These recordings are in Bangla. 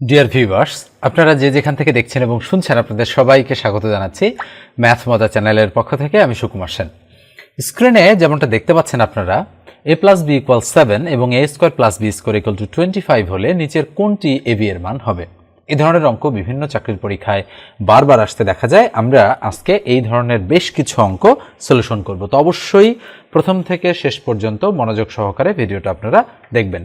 ডিয়ার ভিউয়ার্স আপনারা যে যেখান থেকে দেখছেন এবং শুনছেন, আপনাদের সবাইকে স্বাগত জানাচ্ছি ম্যাথ মজা চ্যানেলের পক্ষ থেকে আমি সুকুমার সেন। স্ক্রিনে যেমনটা দেখতে পাচ্ছেন আপনারা A plus B equal seven এবং A square plus B square equal to twenty five হলে নিচের কোনটি এ বি এর মান হবে? এই ধরনের অঙ্ক বিভিন্ন চাকরির পরীক্ষায় বারবার আসতে দেখা যায়। আমরা আজকে এই ধরনের বেশ কিছু অঙ্ক সলিউশন করব। তো অবশ্যই প্রথম থেকে শেষ পর্যন্ত মনোযোগ সহকারে ভিডিওটা আপনারা দেখবেন।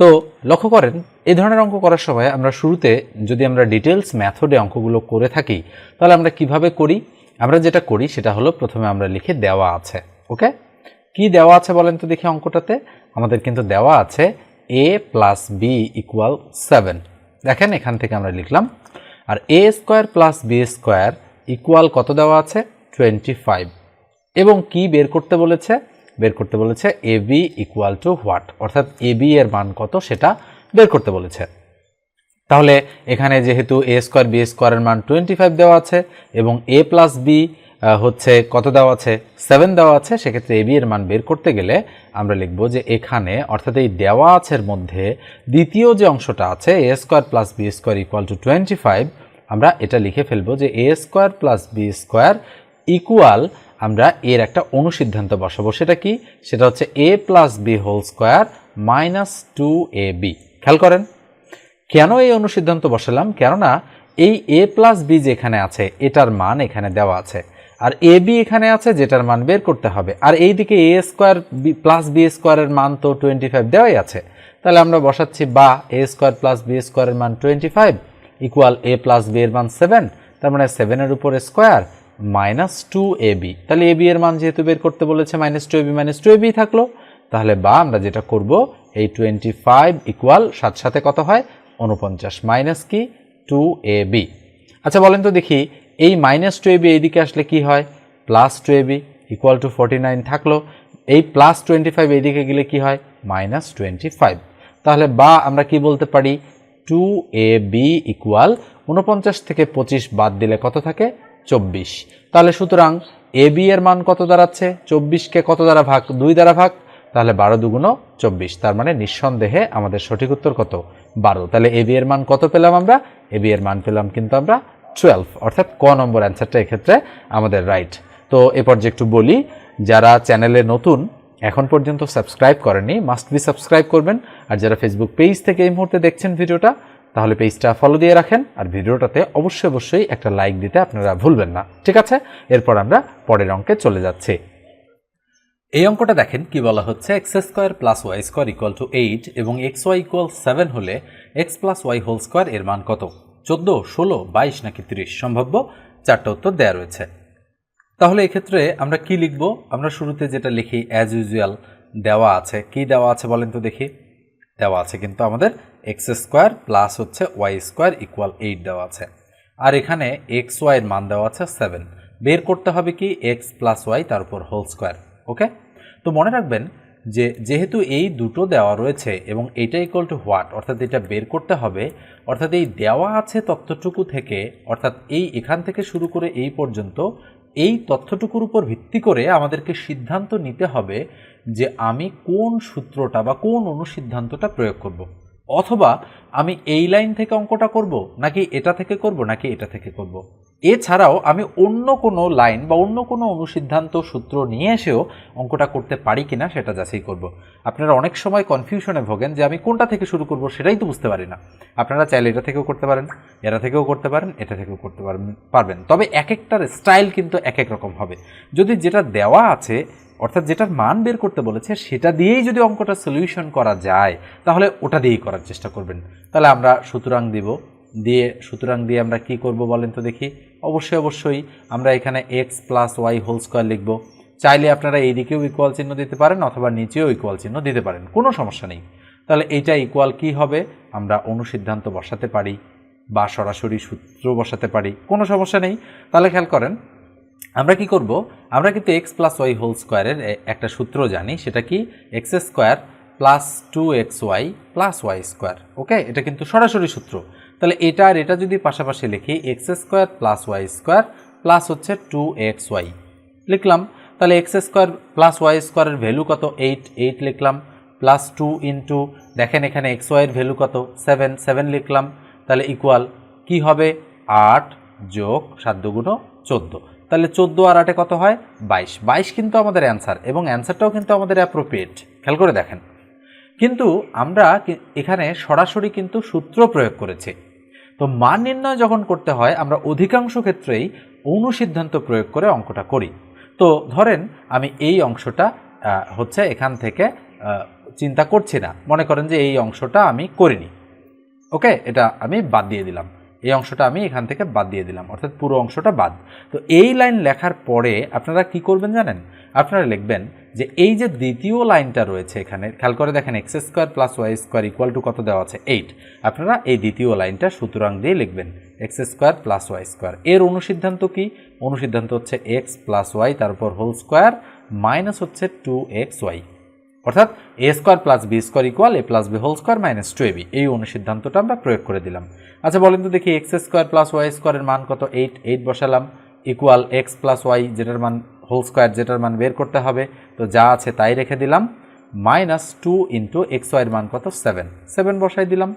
তো লক্ষ্য করেন, এই ধরনের অঙ্ক করার সময় আমরা শুরুতে যদি আমরা ডিটেলস ম্যাথডে অঙ্কগুলো করে থাকি, তাহলে আমরা কীভাবে করি? আমরা যেটা করি সেটা হলো প্রথমে আমরা লিখে দেওয়া আছে, ওকে? কি দেওয়া আছে বলেন তো দেখি অঙ্কটাতে? আমাদের কিন্তু দেওয়া আছে A plus B equal seven দেখেন এখান থেকে আমরা লিখলাম, আর A square plus B square equal কত দেওয়া আছে? টোয়েন্টি ফাইভ এবং কি বের করতে বলেছে? বের করতে বলেছে A B equal to what অর্থাৎ এ বি এর মান কত সেটা বের করতে বলেছে। তাহলে এখানে যেহেতু এ স্কোয়ার বি স্কোয়ারের মান টোয়েন্টি ফাইভ দেওয়া আছে, এবং এ প্লাস বি হচ্ছে কত দেওয়া আছে? সেভেন দেওয়া আছে। সেক্ষেত্রে এ বি এর মান বের করতে গেলে আমরা লিখব যে এখানে, অর্থাৎ এই দেওয়া আছের মধ্যে দ্বিতীয় যে অংশটা আছে A square plus B square equal to twenty five আমরা এটা লিখে ফেলব যে A square plus B square equal আমরা এর একটা অনুসিদ্ধান্ত বসাবো। সেটা কি? সেটা হচ্ছে A plus B whole square minus two A B খেয়াল করেন। কেন এই অনুসিদ্ধান্ত বসালাম? কেননা এই এ প্লাস বি যেখানে আছে, এটার মান এখানে দেওয়া আছে। আর এ বি এখানে আছে, যেটার মান বের করতে হবে। আর এইদিকে A square B plus B স্কোয়ারের মান তো টোয়েন্টি ফাইভ দেওয়াই আছে। তাহলে আমরা বসাচ্ছি বা এ স্কোয়ার প্লাস বি স্কোয়ারের মান twenty five equal A plus B এর মান সেভেন, তার মানে সেভেনের উপর square minus two A B. তাহলে এ বি এর মান যেহেতু বের করতে বলেছে, minus two A B minus two A B থাকল, তাহলে বা আমরা যেটা করব, এই টোয়েন্টি ফাইভ ইকুয়াল সাত সাথে কত হয়? উনপঞ্চাশ মাইনাস কি? Two A B. আচ্ছা বলেন তো দেখি এই মাইনাস টু এ বি এইদিকে আসলে কি হয়? Plus two A B equal to forty nine থাকল। এই প্লাস টোয়েন্টি ফাইভ এইদিকে গেলে কি হয়? মাইনাস টোয়েন্টি ফাইভ তাহলে বা আমরা কি বলতে পারি? টু এ বি ইকুয়াল উনপঞ্চাশ থেকে পঁচিশ বাদ দিলে কত থাকে? চব্বিশ। তাহলে সুতরাং এ বি এর মান কত দাঁড়াচ্ছে? চব্বিশকে কত দ্বারা ভাগ? দুই দ্বারা ভাগ। তাহলে বারো দুগুণো চব্বিশ। তার মানে নিঃসন্দেহে আমাদের সঠিক উত্তর কত? বারো। তাহলে এ বি এর মান কত পেলাম আমরা? এ বি এর মান পেলাম কিন্তু আমরা টুয়েলভ অর্থাৎ ক নম্বর অ্যান্সারটা এক্ষেত্রে আমাদের রাইট তো এ পর্যায়ে একটু বলি, যারা চ্যানেলে নতুন, এখন পর্যন্ত সাবস্ক্রাইব করেনি মাস্ট বি সাবস্ক্রাইব করবেন। আর যারা ফেসবুক পেজ থেকে এই মুহূর্তে দেখছেন ভিডিওটা, তাহলে পেজটা ফলো দিয়ে রাখেন। আর ভিডিওটাতে অবশ্যই অবশ্যই একটা লাইক দিতে আপনারা ভুলবেন না। ঠিক আছে? এরপর আমরা পরের অঙ্কে চলে যাচ্ছি। এই অঙ্কটা দেখেন কি বলা হচ্ছে X square plus Y square equal to eight এবং এক্স ওয়াই ইকুয়াল সেভেন হলে X plus Y whole square এর মান কত? চোদ্দ, ষোলো, বাইশ নাকি তিরিশ? সম্ভাব্য চারটা উত্তর দেওয়া রয়েছে। তাহলে এক্ষেত্রে আমরা কি লিখব? আমরা শুরুতে যেটা লিখি অ্যাজ ইউজুয়াল দেওয়া আছে। কি দেওয়া আছে বলেন তো দেখি। দেওয়া আছে কিন্তু আমাদের এক্স স্কোয়ার প্লাস হচ্ছে ওয়াই স্কোয়ার ইকুয়াল এইট দেওয়া আছে। আর এখানে এক্স ওয়াইয়ের মান দেওয়া আছে সেভেন বের করতে হবে কি? এক্স প্লাস ওয়াই তার উপর হোল স্কোয়ার ওকে তো মনে রাখবেন যে যেহেতু এই দুটো দেওয়া রয়েছে এবং এইটা ইকুয়াল টু হোয়াট অর্থাৎ এটা বের করতে হবে, অর্থাৎ এই দেওয়া আছে তথ্যটুকু থেকে, অর্থাৎ এই এখান থেকে শুরু করে এই পর্যন্ত, এই তথ্যটুকুর উপর ভিত্তি করে আমাদেরকে সিদ্ধান্ত নিতে হবে যে আমি কোন সূত্রটা বা কোন অনুসিদ্ধান্তটা প্রয়োগ করব। অথবা আমি এই লাইন থেকে অঙ্কটা করব, নাকি এটা থেকে করব, নাকি এটা থেকে করব। এছাড়াও আমি অন্য কোনো লাইন বা অন্য কোনো অনুসিদ্ধান্ত সূত্র নিয়ে এসেও অঙ্কটা করতে পারি কিনা সেটা যাচাই করব। আপনারা অনেক সময় কনফিউশনে ভোগেন যে আমি কোনটা থেকে শুরু করব সেটাই তো বুঝতে পারি না। আপনারা চাইলে এটা থেকেও করতে পারেন, এটা থেকেও করতে পারেন, এটা থেকেও করতে পারবেন পারবেন। তবে এক একটার স্টাইল কিন্তু এক এক রকম হবে। যদি যেটা দেওয়া আছে, অর্থাৎ যেটার মান বের করতে বলেছে, সেটা দিয়েই যদি অঙ্কটা সলিউশন করা যায়, তাহলে ওটা দিয়েই করার চেষ্টা করবেন। তাহলে আমরা সুতরাং দিব দিয়ে, সুতরাং দিয়ে আমরা কি করব বলেন তো দেখি? অবশ্যই অবশ্যই আমরা এখানে X plus Y whole square লিখব। চাইলে আপনারা এই দিকেও ইকুয়াল চিহ্ন দিতে পারেন অথবা নিচেও ইকুয়াল চিহ্ন দিতে পারেন, কোনো সমস্যা নেই। তাহলে এইটা ইকুয়াল কি হবে? আমরা অনুসিদ্ধান্ত বসাতে পারি বা সরাসরি সূত্র বসাতে পারি, কোনো সমস্যা নেই। তাহলে খেয়াল করেন, আমরা কি করব? আমরা কিন্তু এক্স প্লাস ওয়াই হোল স্কোয়ারের একটা সূত্র জানি, সেটা কি? X square plus two X Y plus Y square okay এটা কিন্তু সরাসরি সূত্র। তাহলে এটা আর এটা যদি পাশাপাশি লিখি X square plus Y square plus হচ্ছে টু এক্স ওয়াই লিখলাম, তাহলে এক্স স্কোয়ার প্লাস ওয়াই স্কোয়ারের ভ্যালু কত? এইট এইট লিখলাম প্লাস টু ইন্টু দেখেন এখানে এক্স ওয়াইয়ের ভ্যালু কত? সেভেন সেভেন লিখলাম, তাহলে ইকুয়াল কি হবে? আট যোগ সাত দুগুণ চোদ্দ। তাহলে চোদ্দ আর আটে কত হয়? বাইশ। বাইশ কিন্তু আমাদের অ্যান্সার এবং অ্যান্সারটাও কিন্তু আমাদের অ্যাপ্রোপ্রিয়েট খেয়াল করে দেখেন। কিন্তু আমরা এখানে সরাসরি কিন্তু সূত্র প্রয়োগ করেছি। তো মান নির্ণয় যখন করতে হয়, আমরা অধিকাংশ ক্ষেত্রেই অনুসিদ্ধান্ত প্রয়োগ করে অঙ্কটা করি। তো ধরেন আমি এই অংশটা হচ্ছে এখান থেকে চিন্তা করছি না। মনে করেন যে এই অংশটা আমি করিনি। ওকে? এটা আমি বাদ দিয়ে দিলাম। এই অংশটা আমি এখান থেকে বাদ দিয়ে দিলাম, অর্থাৎ পুরো অংশটা বাদ। তো এই লাইন লেখার পরে আপনারা কি করবেন জানেন? আপনারা লিখবেন যে এই যে দ্বিতীয় লাইনটা রয়েছে এখানে, খেয়াল করে দেখেন X square plus Y square equal to কত দেওয়া আছে? এইট আপনারা এই দ্বিতীয় লাইনটা সুতরাং দিয়ে লিখবেন X square plus Y square এর অনুসিদ্ধান্ত কি? অনুসিদ্ধান্ত হচ্ছে এক্স প্লাস ওয়াই তারপর হোল স্কোয়ার মাইনাস হচ্ছে টু এক্স ওয়াই অর্থাৎ A square plus B square equal A plus B whole square minus two A B এই অনুসিদ্ধান্তটা আমরা প্রয়োগ করে দিলাম। আচ্ছা বলেন তো দেখি এক্স স্কোয়ার প্লাস ওয়াই স্কোয়ারের মান কত? এইট এইট বসালাম। ইকুয়াল এক্স প্লাস ওয়াই যেটার মান হোল স্কোয়ার যেটার মান বের করতে হবে। তো যা আছে তাই রেখে দিলাম। মাইনাস টু ইন্টু এক্স ওয়াইয়ের মান কত? সেভেন সেভেন বসাই দিলাম।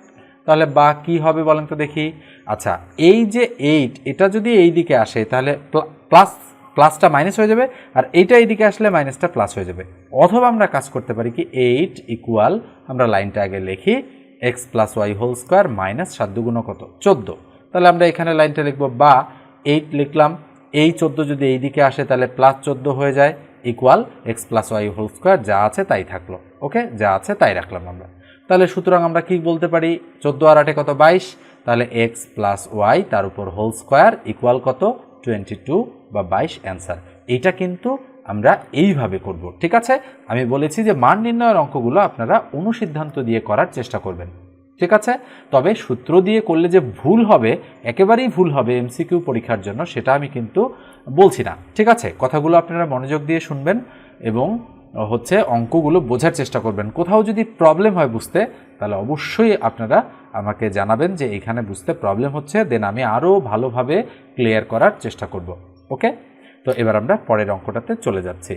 তাহলে বা কি হবে বলেন তো দেখি। আচ্ছা এই যে এইট এটা যদি এই দিকে আসে, তাহলে প্লাস প্লাসটা মাইনাস হয়ে যাবে, আর এইটা এইদিকে আসলে মাইনাসটা প্লাস হয়ে যাবে। অথবা আমরা কাজ করতে পারি কি, এইট ইকুয়াল আমরা লাইনটা আগে লিখি x plus y whole square minus সাত দুগুণ কত? চোদ্দ। তাহলে আমরা এখানে লাইনটা লিখব, বা এইট লিখলাম, এই চোদ্দ যদি এই দিকে আসে তাহলে প্লাস চোদ্দ হয়ে যায় equal x plus y whole square যা আছে তাই থাকল। ওকে? যা আছে তাই রাখলাম আমরা। তাহলে সুতরাং আমরা কি বলতে পারি? চোদ্দ আর আটে কত? বাইশ। তাহলে এক্স প্লাস ওয়াই তার উপর হোল স্কোয়ার ইকুয়াল কত? টোয়েন্টি টু বা বাইশ অ্যান্সার। এটা কিন্তু আমরা এইভাবে করব, ঠিক আছে? আমি বলেছি যে মান নির্ণয়ের অঙ্কগুলো আপনারা অনুসিদ্ধান্ত দিয়ে করার চেষ্টা করবেন, ঠিক আছে? তবে সূত্র দিয়ে করলে যে ভুল হবে, একেবারেই ভুল হবে এমসিকিউ পরীক্ষার জন্য, সেটা আমি কিন্তু বলছি না, ঠিক আছে? কথাগুলো আপনারা মনোযোগ দিয়ে শুনবেন এবং হচ্ছে অঙ্কগুলো বোঝার চেষ্টা করবেন। কোথাও যদি প্রবলেম হয় বুঝতে, তাহলে অবশ্যই আপনারা আমাকে জানাবেন যে এখানে বুঝতে প্রবলেম হচ্ছে দেন আমি আরও ভালোভাবে ক্লিয়ার করার চেষ্টা করব। ওকে তো এবার আমরা পরের অঙ্কটাতে চলে যাচ্ছি।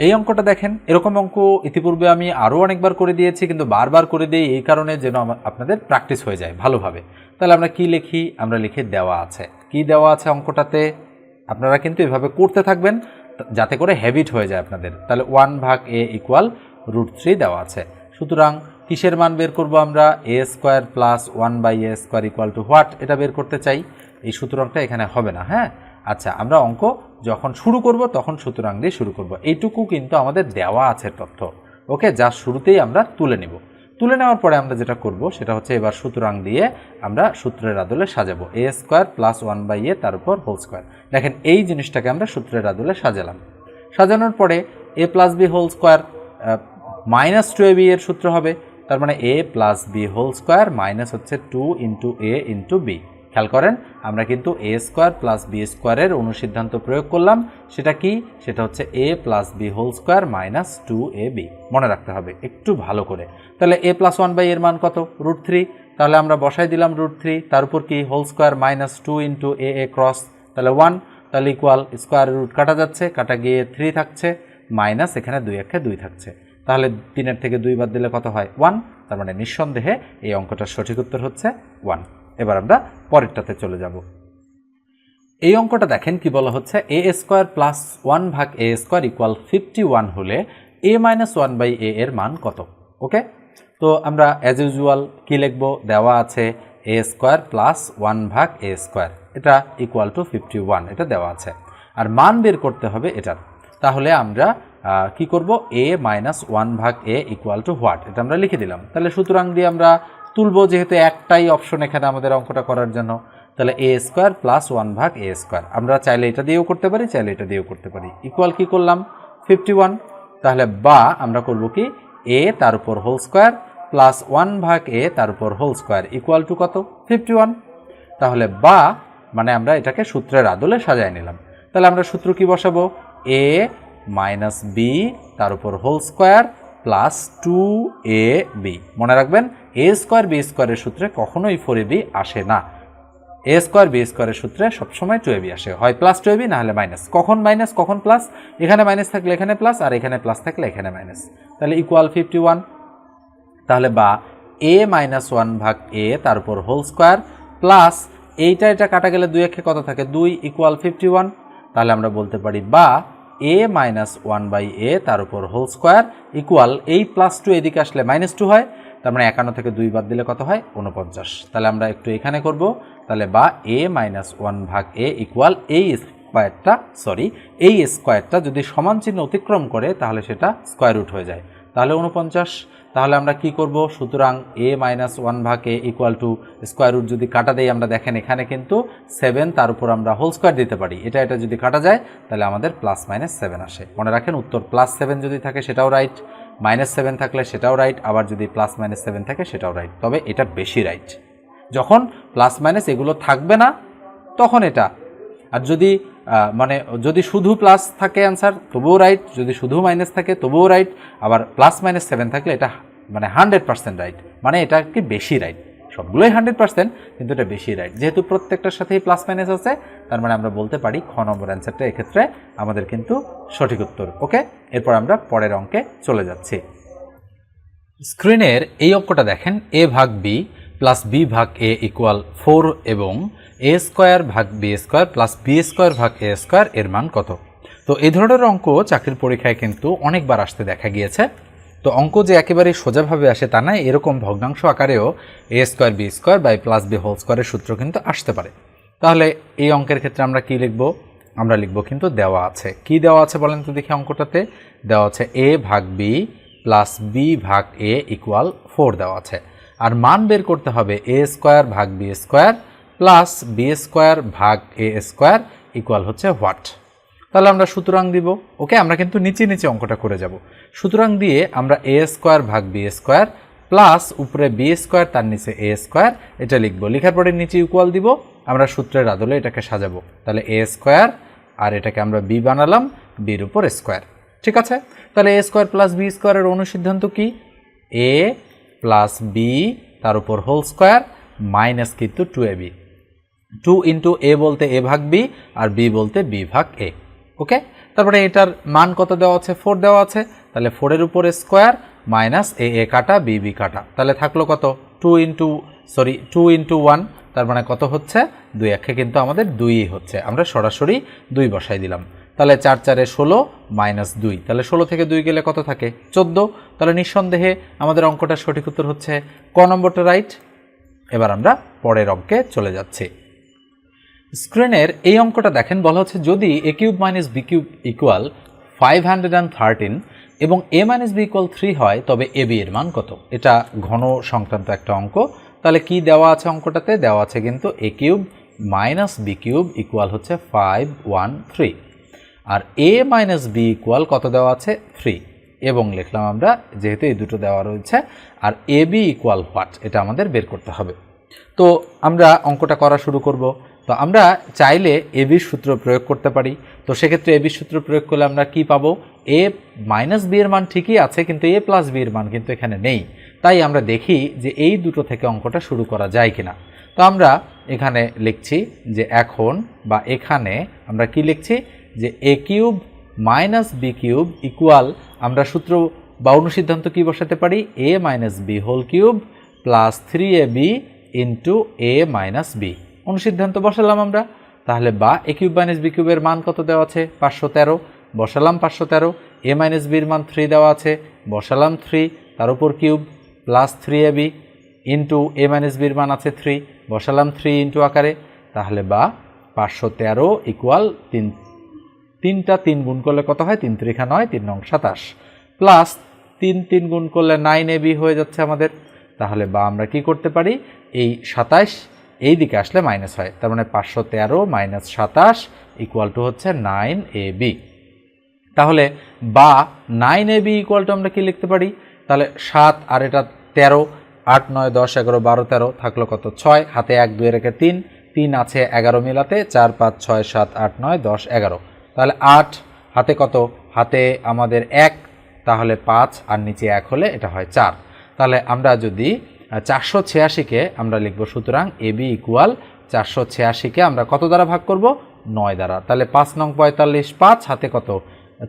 এই অঙ্কটা দেখেন, এরকম অঙ্ক ইতিপূর্বে আমি আরও অনেকবার করে দিয়েছি, কিন্তু বারবার করে দিই এই কারণে যেন আপনাদের প্র্যাকটিস হয়ে যায় ভালোভাবে। তাহলে আমরা কি লিখি? আমরা লিখে দেওয়া আছে। কি দেওয়া আছে অঙ্কটাতে? আপনারা কিন্তু এভাবে করতে থাকবেন। যাতে করে হ্যাবিট হয়ে যায় আপনাদের। তাহলে ওয়ান ভাগ এ ইকুয়াল রুট থ্রি দেওয়া আছে। সুতরাং কিসের মান বের করব আমরা? A square plus one by a square equal to what এটা বের করতে চাই। এই সুতরাংটা এখানে হবে না হ্যাঁ? আচ্ছা আমরা অঙ্ক যখন শুরু করব, তখন সুতরাং দিয়ে শুরু করব। এইটুকু কিন্তু আমাদের দেওয়া আছে তথ্য। ওকে, যা শুরুতেই আমরা তুলে নেব। তুলে নেওয়ার পরে আমরা যেটা করব, সেটা হচ্ছে এবার সুতরাং দিয়ে আমরা সূত্রের আদলে সাজাবো। A square plus one by a তার উপর হোল স্কোয়ার দেখেন, এই জিনিসটাকে আমরা সূত্রের আদলে সাজালাম। সাজানোর পরে a plus b whole square minus two a b এর সূত্র হবে। তার মানে a plus b whole square minus হচ্ছে two into a into b খেয়াল করেন, আমরা কিন্তু এ স্কোয়ার প্লাস বি স্কোয়ারের অনুসিদ্ধান্ত প্রয়োগ করলাম। সেটা কি? সেটা হচ্ছে a plus b whole square minus two a b মনে রাখতে হবে, একটু ভালো করে। তাহলে এ প্লাস ওয়ান বাই এর মান কত? রুট থ্রি তাহলে আমরা বসাই দিলাম রুট থ্রি তার উপর কি? Whole square minus two into a a cross তাহলে ওয়ান তাহলে ইকুয়াল স্কোয়ার রুট কাটা যাচ্ছে, কাটা গিয়ে থ্রি থাকছে মাইনাস এখানে দুই একে দুই থাকছে। তাহলে তিনের থেকে দুই বাদ দিলে কত হয়? ওয়ান তার মানে নিঃসন্দেহে এই অঙ্কটার সঠিক উত্তর হচ্ছে ওয়ান এবার আমরা পরেরটাতে চলে যাব। এই অঙ্কটা দেখেন কি বলা হচ্ছে? এ স্কোয়ার প্লাস ওয়ান ভাগ a square equal fifty one হলে a minus one by a এর মান কত? ওকে? তো আমরা অ্যাজ ইউজুয়াল কী লিখব? দেওয়া আছে এ স্কোয়ার প্লাস ওয়ান ভাগ এ স্কোয়ার এটা ইকুয়াল টু ফিফটি ওয়ান এটা দেওয়া আছে। আর মান বের করতে হবে এটার। তাহলে আমরা কি করব? এ মাইনাস ওয়ান ভাগ এ ইকুয়াল টু হোয়াট এটা আমরা লিখে দিলাম। তাহলে সুতরাং দিয়ে আমরা তুলবো যেহেতু একটাই অপশন এখানে আমাদের অঙ্কটা করার জন্য। তাহলে এ স্কোয়ার প্লাস ওয়ান ভাগ এ স্কোয়ার আমরা চাইলে এটা দিয়েও করতে পারি, চাইলে এটা দিয়েও করতে পারি। ইকুয়াল কি করলাম? ফিফটি ওয়ান তাহলে বা আমরা করব কি? এ তার উপর হোল স্কোয়ার প্লাস ওয়ান ভাগ এ তার উপর হোল স্কোয়ার ইকুয়াল টু কত? ফিফটি ওয়ান তাহলে বা মানে আমরা এটাকে সূত্রের আদলে সাজায় নিলাম। তাহলে আমরা সূত্র কি বসাবো? এ মাইনাস বি তার উপর whole square plus two a b মনে রাখবেন? এ স্কোয়ার বি স্কোয়ারের সূত্রে কখনোই ফোর বি আসে না। এ স্কোয়ার বি স্কোয়ারের সূত্রে সবসময় টু এবি আসে। হয় প্লাস টু এবি না হলে মাইনাস কখন মাইনাস কখন প্লাস এখানে মাইনাস থাকলে এখানে প্লাস আর এখানে প্লাস থাকলে এখানে মাইনাস তাহলে ইকুয়াল ফিফটি ওয়ান তাহলে বা এ মাইনাস ওয়ান ভাগ এ তার উপর হোল স্কোয়ার প্লাস এইটা, এটা কাটা গেলে দুই একে কত থাকে? দুই ইকুয়াল ফিফটি ওয়ান তাহলে আমরা বলতে পারি বা a minus one by a তার উপর হোল স্কোয়ার ইকুয়াল এই প্লাস টু এদিকে আসলে মাইনাস টু হয়। তার মানে একান্ন থেকে দুই বাদ দিলে কত হয়? উনপঞ্চাশ তাহলে আমরা একটু এখানে করব। তাহলে বা এ মাইনাস ওয়ান ভাগ এ ইকুয়াল এই স্কোয়ারটা সরি এই স্কোয়ারটা যদি সমান চিহ্ন অতিক্রম করে, তাহলে সেটা স্কোয়ার রুট হয়ে যায়। তাহলে উনপঞ্চাশ তাহলে আমরা কি করব? সুতরাং এ মাইনাস ওয়ান ভাগ a equal to square root যদি কাটা দেই, আমরা দেখেন এখানে কিন্তু সেভেন তার উপর আমরা হোল স্কোয়ার দিতে পারি। এটা এটা যদি কাটা যায়, তাহলে আমাদের প্লাস মাইনাস সেভেন আসে। মনে রাখেন, উত্তর প্লাস সেভেন যদি থাকে, সেটাও রাইট মাইনাস সেভেন থাকলে সেটাও রাইট আবার যদি প্লাস মাইনাস সেভেন থাকে সেটাও রাইট তবে এটা বেশি রাইট যখন প্লাস মাইনাস এগুলো থাকবে না, তখন এটা। আর যদি মানে যদি শুধু প্লাস থাকে অ্যান্সার তবুও রাইট যদি শুধু মাইনাস থাকে, তবুও রাইট আবার প্লাস মাইনাস সেভেন থাকলে এটা মানে হান্ড্রেড পার্সেন্ট রাইট মানে এটা কি বেশি রাইট সবগুলোই হান্ড্রেড পার্সেন্ট, কিন্তু এটা বেশি রাইট যেহেতু প্রত্যেকটার সাথেই প্লাস মাইনাস আছে, তার মানে আমরা বলতে পারি খ নম্বর অ্যান্সারটা এক্ষেত্রে আমাদের কিন্তু সঠিক উত্তর ওকে এরপর আমরা পরের অঙ্কে চলে যাচ্ছি। স্ক্রিনের এই অঙ্কটা দেখেন এ ভাগ বি প্লাস বি ভাগ এ ইকুয়াল ফোর এবং এ স্কোয়ার ভাগ b square plus b square ভাগ এ স্কোয়ার এর মান কত? তো এই ধরনের অঙ্ক চাকরির পরীক্ষায় কিন্তু অনেকবার আসতে দেখা গিয়েছে। তো অঙ্ক যে একেবারেই সোজাভাবে আসে তা নয়, এরকম ভগ্নাংশ আকারেও a square b square by plus b whole স্কোয়ারের সূত্র কিন্তু আসতে পারে। তাহলে এই অঙ্কের ক্ষেত্রে আমরা কি লিখব? আমরা লিখব কিন্তু দেওয়া আছে। কি দেওয়া আছে বলেন তো দেখি অঙ্কটাতে? দেওয়া আছে এ ভাগ বি প্লাস বি ভাগ এ ইকুয়াল ফোর দেওয়া আছে। আর মান বের করতে হবে এ স্কোয়ার ভাগ b square plus b square ভাগ এ স্কোয়ার ইকুয়াল হচ্ছে হোয়াট তাহলে আমরা সুতরাং দিব। ওকে, আমরা কিন্তু নিচে নিচে অঙ্কটা করে যাব। সুতরাং দিয়ে আমরা এ স্কোয়ার ভাগ বি স্কোয়ার প্লাস উপরে বি স্কোয়ার, তার নিচে এ স্কোয়ার, এটা লিখব। লেখার পরে নিচে ইকুয়াল দিব। আমরা সূত্রের আদলে এটাকে সাজাবো। তাহলে এ স্কোয়ার, আর এটাকে আমরা বি বানালাম বির উপর স্কোয়ার। ঠিক আছে? তাহলে এ স্কোয়ার প্লাস বি স্কোয়ারের অনুসিদ্ধান্ত কি? এ প্লাস বি তার উপর হোল স্কোয়ার মাইনাস কিন্তু two a b two into a বলতে এ ভাগ বি আর বি বলতে বি ভাগ এ ওকে? তারপরে এটার মান কত দেওয়া আছে? ফোর দেওয়া আছে। তাহলে ফোরের উপরে স্কোয়ার মাইনাস এ এ কাটা বি বি কাটা। তাহলে থাকল কত? Two into sorry two into one তার মানে কত হচ্ছে? দুই একে কিন্তু আমাদের দুইই হচ্ছে। আমরা সরাসরি দুই বসাই দিলাম। তাহলে চার চারে ষোলো মাইনাস দুই। তাহলে ষোলো থেকে দুই গেলে কত থাকে? চোদ্দ। তাহলে নিঃসন্দেহে আমাদের অঙ্কটার সঠিক উত্তর হচ্ছে ক নম্বরটা রাইট এবার আমরা পরের অঙ্কে চলে যাচ্ছি। স্ক্রিনের এই অঙ্কটা দেখেন, বলা হচ্ছে যদি a cube minus b cube equal five hundred and thirteen এবং a minus b equal three হয়, তবে এ বি এর মান কত? এটা ঘন সংক্রান্ত একটা অঙ্ক। তাহলে কি দেওয়া আছে অঙ্কটাতে? দেওয়া আছে কিন্তু a cube minus b cube equal হচ্ছে ফাইভ ওয়ান থ্রি আর এ মাইনাস বি ইকুয়াল কত দেওয়া আছে? থ্রি এবং লিখলাম আমরা, যেহেতু এই দুটো দেওয়া রয়েছে, আর এ বি ইকুয়াল হোয়াট এটা আমাদের বের করতে হবে। তো আমরা অঙ্কটা করা শুরু করব। তো আমরা চাইলে এবির সূত্র প্রয়োগ করতে পারি। তো সেক্ষেত্রে এবির সূত্র প্রয়োগ করলে আমরা কি পাবো? এ মাইনাস বি এর মান ঠিকই আছে, কিন্তু এ প্লাস বি এর মান কিন্তু এখানে নেই। তাই আমরা দেখি যে এই দুটো থেকে অঙ্কটা শুরু করা যায় কিনা। তো আমরা এখানে লিখছি যে এখন বা এখানে আমরা কি লিখছি? যে a cube minus b cube equal আমরা সূত্র বা অনুসিদ্ধান্ত কি বসাতে পারি? A minus b whole cube plus three a b into a minus b অনুসিদ্ধান্ত বসালাম আমরা। তাহলে বা এ কিউব মাইনাস বি কিউবের মান কত দেওয়া আছে? পাঁচশো তেরো। বসালাম পাঁচশো তেরো। এ মাইনাস বির মান থ্রি দেওয়া আছে। বসালাম থ্রি তার উপর cube plus three a b into a minus বির মান আছে থ্রি বসালাম থ্রি ইন্টু আকারে। তাহলে বা পাঁচশো তেরো ইকুয়াল তিন, তিনটা তিন গুণ করলে কত হয়? তিন ত্রিখা নয়, তিন নং সাতাশ। প্লাস তিন তিন গুণ করলে নাইন এ বি হয়ে যাচ্ছে আমাদের। তাহলে বা আমরা কি করতে পারি? এই সাতাশ এই দিকে আসলে মাইনাস হয়। তার মানে পাঁচশো তেরো মাইনাস সাতাশ ইকুয়াল টু হচ্ছে নাইন এ বি তাহলে বা nine a b equal to আমরা কি লিখতে পারি? তাহলে সাত, আর এটা তেরো, আট, নয়, দশ, এগারো, বারো, তেরো থাকল কত? ছয়, হাতে এক, দুই রেখে তিন তিন আছে এগারো মিলাতে চার, পাঁচ, ছয়, সাত, আট, নয়, দশ, এগারো। তাহলে আট হাতে কত? হাতে আমাদের এক, তাহলে পাঁচ, আর নিচে এক হলে এটা হয় চার। তাহলে আমরা যদি চারশো ছিয়াশিকে আমরা লিখব, সুতরাং এ বি ইকুয়াল চারশো ছিয়াশিকে আমরা কত দ্বারা ভাগ করব? নয় দ্বারা। তাহলে পাঁচ নং পঁয়তাল্লিশ, পাঁচ, হাতে কত?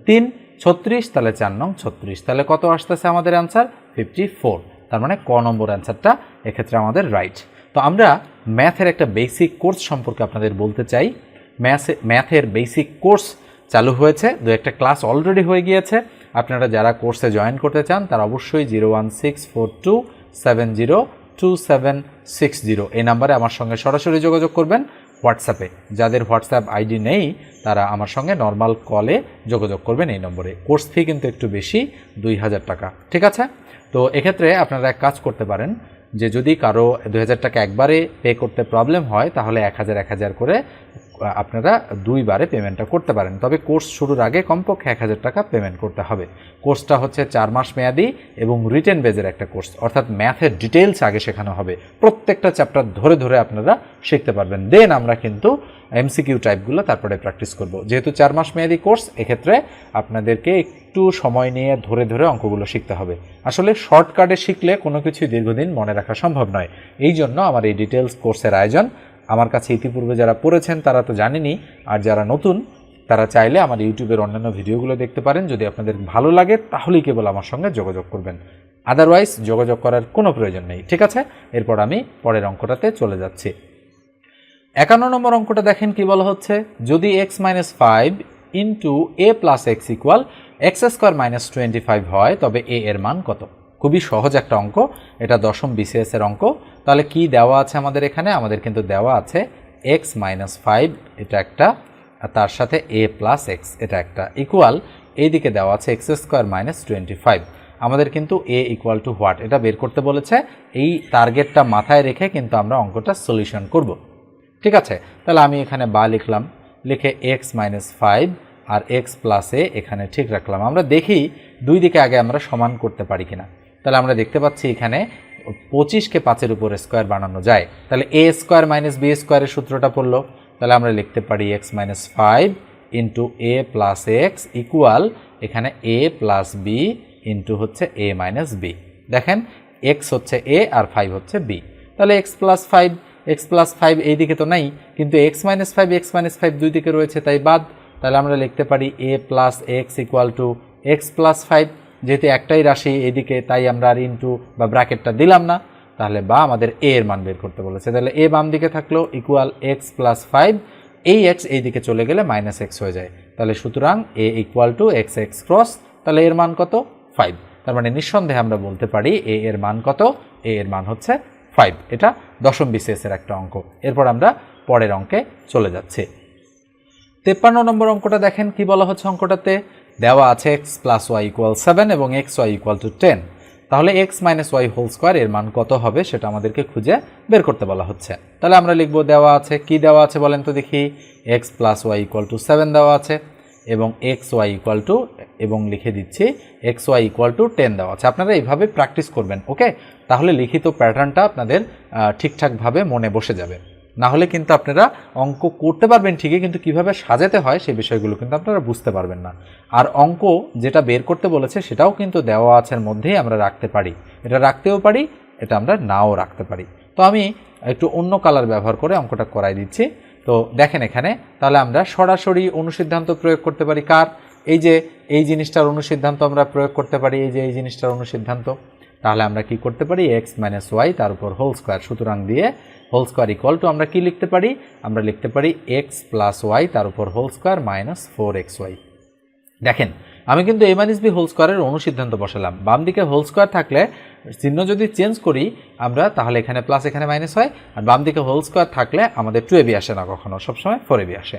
তিন, ছত্রিশ, তাহলে চার নং ছত্রিশ। তাহলে কত আসতেছে আমাদের অ্যান্সার ফিফটি ফোর তার মানে ক নম্বর অ্যান্সারটা এক্ষেত্রে আমাদের রাইট তো আমরা ম্যাথের একটা বেসিক কোর্স সম্পর্কে আপনাদের বলতে চাই। ম্যাথে ম্যাথের বেসিক কোর্স চালু হয়েছে, দু একটা ক্লাস অলরেডি হয়ে গিয়েছে। আপনারা যারা কোর্সে জয়েন করতে চান, তারা অবশ্যই zero one six four two seven zero two seven six zero এই নাম্বারে আমার সঙ্গে সরাসরি যোগাযোগ করবেন হোয়াটসঅ্যাপে। যাদের হোয়াটসঅ্যাপ আইডি নেই, তারা আমার সঙ্গে নর্মাল কলে যোগাযোগ করবেন এই নম্বরে। কোর্স ফি কিন্তু একটু বেশি, দুই হাজার টাকা। ঠিক আছে? তো এক্ষেত্রে আপনারা এক কাজ করতে পারেন যে যদি কারও দুই হাজার টাকা একবারে পে করতে প্রবলেম হয়, তাহলে এক হাজার এক হাজার করে আপনারা দুইবারে পেমেন্টটা করতে পারেন। তবে কোর্স শুরুর আগে কমপক্ষে এক হাজার টাকা পেমেন্ট করতে হবে। কোর্সটা হচ্ছে চার মাস মেয়াদি এবং রিটেন বেজের একটা কোর্স। অর্থাৎ ম্যাথের ডিটেলস আগে শেখানো হবে। প্রত্যেকটা চ্যাপ্টার ধরে ধরে আপনারা শিখতে পারবেন। দেন আমরা কিন্তু এমসিকিউ টাইপগুলো তারপরে প্র্যাকটিস করব। যেহেতু চার মাস মেয়াদি কোর্স, এক্ষেত্রে আপনাদেরকে একটু সময় নিয়ে ধরে ধরে অঙ্কগুলো শিখতে হবে। আসলে শর্টকাটে শিখলে কোনো কিছুই দীর্ঘদিন মনে রাখা সম্ভব নয়। এই জন্য আমার এই ডিটেলস কোর্সের আয়োজন আমার কাছে ইতিপূর্বে যারা পড়েছেন তারা তো জানেনই, আর যারা নতুন, তারা চাইলে আমার ইউটিউবের অন্যান্য ভিডিওগুলো দেখতে পারেন। যদি আপনাদের ভালো লাগে, তাহলেই কেবল আমার সঙ্গে যোগাযোগ করবেন। আদারওয়াইজ যোগাযোগ করার কোনো প্রয়োজন নেই। ঠিক আছে? এরপর আমি পরের অঙ্কটাতে চলে যাচ্ছি। একান্ন নম্বর অঙ্কটা দেখেন কি বলা হচ্ছে? যদি x minus five into a plus x equal x square minus twenty five হয়, তবে এ এর মান কত? খুবই সহজ একটা অঙ্ক। এটা দশম বিসিএস এর অঙ্ক। তাহলে কি দেওয়া আছে আমাদের এখানে? আমাদের কিন্তু দেওয়া আছে এক্স মাইনাস ফাইভ এটা একটা, আর তার সাথে এ প্লাস এক্স এটা একটা। ইকুয়াল এইদিকে দেওয়া আছে x square minus twenty five আমাদের কিন্তু এ ইকুয়াল টু হোয়াট এটা বের করতে বলেছে। এই টার্গেটটা মাথায় রেখে কিন্তু আমরা অঙ্কটা সলিউশন করব। ঠিক আছে? তাহলে আমি এখানে বা লিখলাম। লিখে এক্স মাইনাস ফাইভ আর এক্স প্লাস এ এখানে ঠিক রাখলাম। আমরা দেখি দুই দিকে আগে আমরা সমান করতে পারি কিনা। তাহলে আমরা দেখতে পাচ্ছি এখানে পঁচিশকে পাঁচের উপর স্কোয়ার বানানো যায়। তাহলে এ স্কোয়ার মাইনাস বি স্কোয়ারের সূত্রটা পড়ল। তাহলে আমরা লিখতে পারি x minus five into a plus x equal এখানে এ প্লাস বি ইন্টু হচ্ছে এ মাইনাস বি দেখেন এক্স হচ্ছে এ আর ফাইভ হচ্ছে বি তাহলে x plus five x plus five এই দিকে তো নাই, কিন্তু x minus five x minus five দুই দিকে রয়েছে, তাই বাদ। তাহলে আমরা লিখতে পারি a plus x equal to x plus five যেহেতু একটাই রাশি এদিকে, তাই আমরা আর ইন্টু বা ব্র্যাকেটটা দিলাম না, তাহলে বা আমাদের এ এর মান বের করতে বলেছে। তাহলে এ বাম দিকে থাকল ইকুয়াল এক্স প্লাস ফাইভ এই এক্স এই দিকে চলে গেলে মাইনাস এক্স হয়ে যায়। তাহলে সুতরাং a equal to x x cross তাহলে এর মান কত? ফাইভ তার মানে নিঃসন্দেহে আমরা বলতে পারি এ এর মান কত? এ এর মান হচ্ছে ফাইভ এটা দশম বিসিএসের একটা অঙ্ক। এরপর আমরা পরের অঙ্কে চলে যাচ্ছি। তেপ্পান্ন নম্বর অঙ্কটা দেখেন কি বলা হচ্ছে অঙ্কটাতে? দেওয়া আছে x plus y equal seven এবং x y equal to ten তাহলে x minus y whole square এর মান কত হবে সেটা আমাদেরকে খুঁজে বের করতে বলা হচ্ছে। তাহলে আমরা লিখব দেওয়া আছে, কি দেওয়া আছে বলেন তো দেখি? X plus y equal to seven দেওয়া আছে এবং এক্স ওয়াই ইকুয়াল টু এবং লিখে দিচ্ছি x y equal to ten দেওয়া আছে। আপনারা এইভাবে প্র্যাকটিস করবেন ওকে তাহলে লিখিত প্যাটার্নটা আপনাদের ঠিকঠাকভাবে মনে বসে যাবে। না হলে কিন্তু আপনারা অঙ্ক করতে পারবেন ঠিকই, কিন্তু কীভাবে সাজাতে হয় সেই বিষয়গুলো কিন্তু আপনারা বুঝতে পারবেন না। আর অঙ্ক যেটা বের করতে বলেছে সেটাও কিন্তু দেওয়া আছের মধ্যেই আমরা রাখতে পারি। এটা রাখতেও পারি, এটা আমরা নাও রাখতে পারি। তো আমি একটু অন্য কালার ব্যবহার করে অঙ্কটা করাই দিচ্ছি। তো দেখেন এখানে, তাহলে আমরা সরাসরি অনুসিদ্ধান্ত প্রয়োগ করতে পারি কার? এই যে এই জিনিসটার অনুসিদ্ধান্ত আমরা প্রয়োগ করতে পারি, এই যে এই জিনিসটার অনুসিদ্ধান্ত। তাহলে আমরা কি করতে পারি? এক্স মাইনাস ওয়াই তার উপর হোল স্কোয়ার সুতরাং দিয়ে হোল স্কোয়ার ইকুয়াল টু আমরা কি লিখতে পারি? আমরা লিখতে পারি এক্স প্লাস ওয়াই তার উপর whole square minus four x y দেখেন, আমি কিন্তু এ মাইনাস বি হোল স্কোয়ারের অনুসিদ্ধান্ত বসালাম। বাম দিকে হোল স্কোয়ার থাকলে চিহ্ন যদি চেঞ্জ করি আমরা, তাহলে এখানে প্লাস এখানে মাইনাস হয়। আর বাম দিকে হোল স্কোয়ার থাকলে আমাদের টু এবি আসে না কখনো, সবসময় ফোর এবি আসে।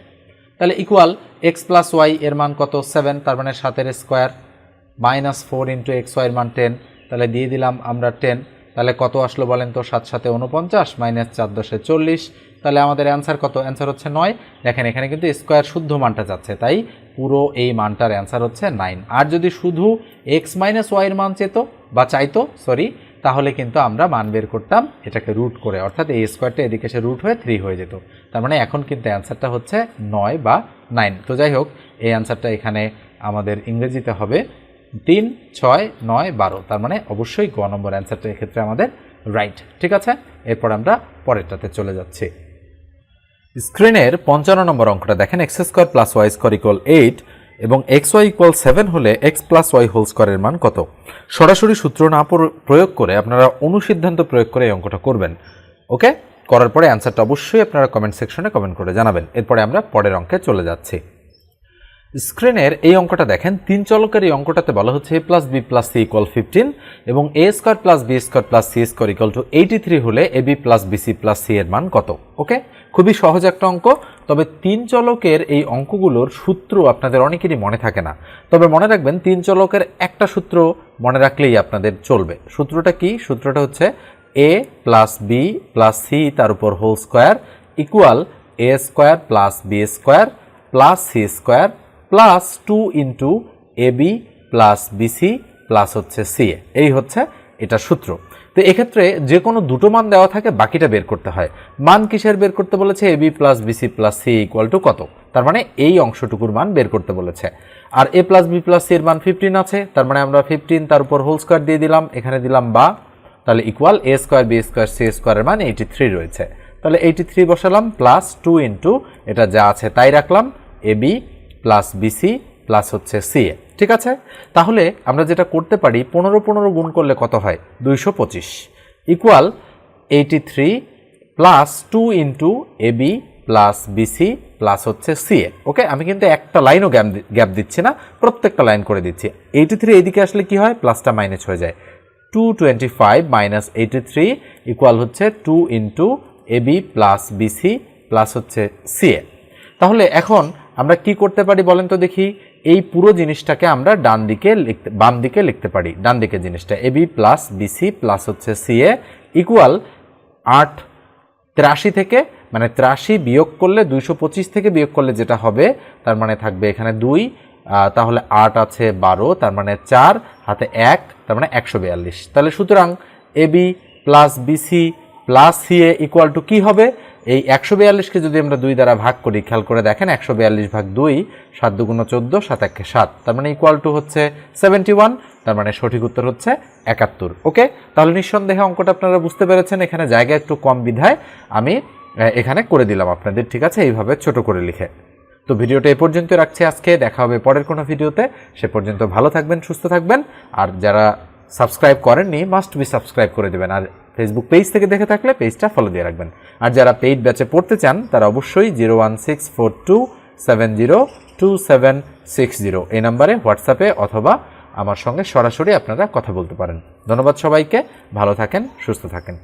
তাহলে ইকুয়াল এক্স প্লাস ওয়াই এর মান কত? সেভেন তার মানে সাতের square minus four into x y এর মান টেন তাহলে দিয়ে দিলাম আমরা টেন তাহলে কত আসলো বলেন তো? সাত সাথে উনপঞ্চাশ মাইনাস চার দশে চল্লিশ। তাহলে আমাদের অ্যান্সার কত? অ্যান্সার হচ্ছে নয়। দেখেন, এখানে কিন্তু স্কোয়ার শুদ্ধ মানটা যাচ্ছে, তাই পুরো এই মানটার অ্যান্সার হচ্ছে নাইন আর যদি শুধু এক্স মাইনাস ওয়াইয়ের মান চেত বা চাইতো সরি তাহলে কিন্তু আমরা মান বের করতাম এটাকে রুট করে। অর্থাৎ এই স্কোয়ারটা এদিকে এসে রুট হয়ে থ্রি হয়ে যেত। তার মানে এখন কিন্তু অ্যান্সারটা হচ্ছে নয় বা নাইন তো যাই হোক, এই অ্যান্সারটা এখানে আমাদের ইংরেজিতে হবে তিন, ছয়, নয়, বারো। তার মানে অবশ্যই গ নম্বর অ্যান্সারটা এক্ষেত্রে আমাদের রাইট ঠিক আছে? এরপর আমরা পরেরটাতে চলে যাচ্ছি। স্ক্রিনের পঞ্চান্ন নম্বর অঙ্কটা দেখেন x square plus y square equal eight এবং এক্স ওয়াই ইকুয়াল সেভেন হলে এক্স প্লাস ওয়াই হোল স্কোয়ারের মান কত? সরাসরি সূত্র না প্রয়োগ করে আপনারা অনুসিদ্ধান্ত প্রয়োগ করে এই অঙ্কটা করবেন। ওকে? করার পরে অ্যান্সারটা অবশ্যই আপনারা কমেন্ট সেকশনে কমেন্ট করে জানাবেন। এরপরে আমরা পরের অঙ্কে চলে যাচ্ছি। স্ক্রিনের এই অঙ্কটা দেখেন, তিন চলকের এই অঙ্কটাতে বলা হচ্ছে a plus b plus c equal fifteen এবং a square plus b square plus c square equal to eighty three হলে a b plus BC plus c এর মান কত ওকে খুবই সহজ একটা অঙ্ক, তবে তিন চলকের এই অঙ্কগুলোর সূত্র আপনাদের অনেকেরই মনে থাকে না। তবে মনে রাখবেন, তিন চলকের একটা সূত্র মনে রাখলেই আপনাদের চলবে। সূত্রটা কি? সূত্রটা হচ্ছে a plus b plus c তার উপর whole square equal a square plus b square plus c square plus two into a b plus BC plus হচ্ছে সি এই হচ্ছে এটা সূত্র। তো এক্ষেত্রে যে কোনো দুটো মান দেওয়া থাকে, বাকিটা বের করতে হয়। মান কিসের বের করতে বলেছে? A b plus BC plus c equal to কত? তার মানে এই অংশটুকুর মান বের করতে বলেছে। আর a plus b plus c এর মান ফিফটিন আছে, তার মানে আমরা ফিফটিন তার উপর হোল স্কোয়ার দিয়ে দিলাম, এখানে দিলাম বা, তাহলে equal a square b square c স্কোয়ারের মান এইটি থ্রি রয়েছে। তাহলে এইটি থ্রি বসালাম প্লাস টু ইন্টু এটা যা আছে তাই রাখলাম a b plus BC plus হচ্ছে সি এ ঠিক আছে? তাহলে আমরা যেটা করতে পারি, পনেরো পনেরো গুণ করলে কত হয়? দুইশো পঁচিশ। Equal eighty three plus two into a b plus BC plus হচ্ছে সি এ ওকে আমি কিন্তু একটা লাইনও গ্যাপ গ্যাপ দিচ্ছি না, প্রত্যেকটা লাইন করে দিচ্ছি। এইটি থ্রি এইদিকে আসলে কি হয়? প্লাসটা মাইনাস হয়ে যায়। Two twenty five minus eighty three equal হচ্ছে two into a b plus BC plus হচ্ছে সি এ তাহলে এখন আমরা কি করতে পারি বলেন তো দেখি? এই পুরো জিনিসটাকে আমরা ডান দিকে লিখতে, বাম দিকে লিখতে পারি। ডান দিকে জিনিসটা, a b plus BC plus হচ্ছে সি এ ইকুয়াল আট তিরাশি থেকে মানে তিরাশি বিয়োগ করলে দুইশো পঁচিশ থেকে বিয়োগ করলে যেটা হবে, তার মানে থাকবে এখানে দুই তাহলে আট আছে বারো, তার মানে চার, হাতে এক, তার মানে একশো বিয়াল্লিশ। তাহলে সুতরাং a b plus BC plus c a equal to কী হবে? এই একশো বিয়াল্লিশকে যদি আমরা দুই দ্বারা ভাগ করি, খেয়াল করে দেখেন, একশো বিয়াল্লিশ ভাগ দুই, সাত দুগুণ চোদ্দ, সাত একে সাত। তার মানে ইকুয়াল টু হচ্ছে সেভেন্টি ওয়ান তার মানে সঠিক উত্তর হচ্ছে একাত্তর। ওকে? তাহলে নিঃসন্দেহে অঙ্কটা আপনারা বুঝতে পেরেছেন, এখানে জায়গা একটু কম বিধায় আমি এখানে করে দিলাম আপনাদের, ঠিক আছে? এইভাবে ছোট করে লিখে। তো ভিডিওটা এ পর্যন্ত রাখছি আজকে, দেখা হবে পরের কোনো ভিডিওতে। সে পর্যন্ত ভালো থাকবেন, সুস্থ থাকবেন, আর যারা সাবস্ক্রাইব করেননি মাস্ট বি সাবস্ক্রাইব করে দেবেন। আর ফেসবুক পেজ থেকে দেখে থাকলে পেজটা ফলো দিয়ে রাখবেন। আর যারা পেইড ব্যাচে পড়তে চান, তারা অবশ্যই zero one six four two seven zero two seven six zero এই নাম্বারে হোয়াটসঅ্যাপে অথবা আমার সঙ্গে সরাসরি আপনারা কথা বলতে পারেন। ধন্যবাদ সবাইকে, ভালো থাকেন, সুস্থ থাকেন।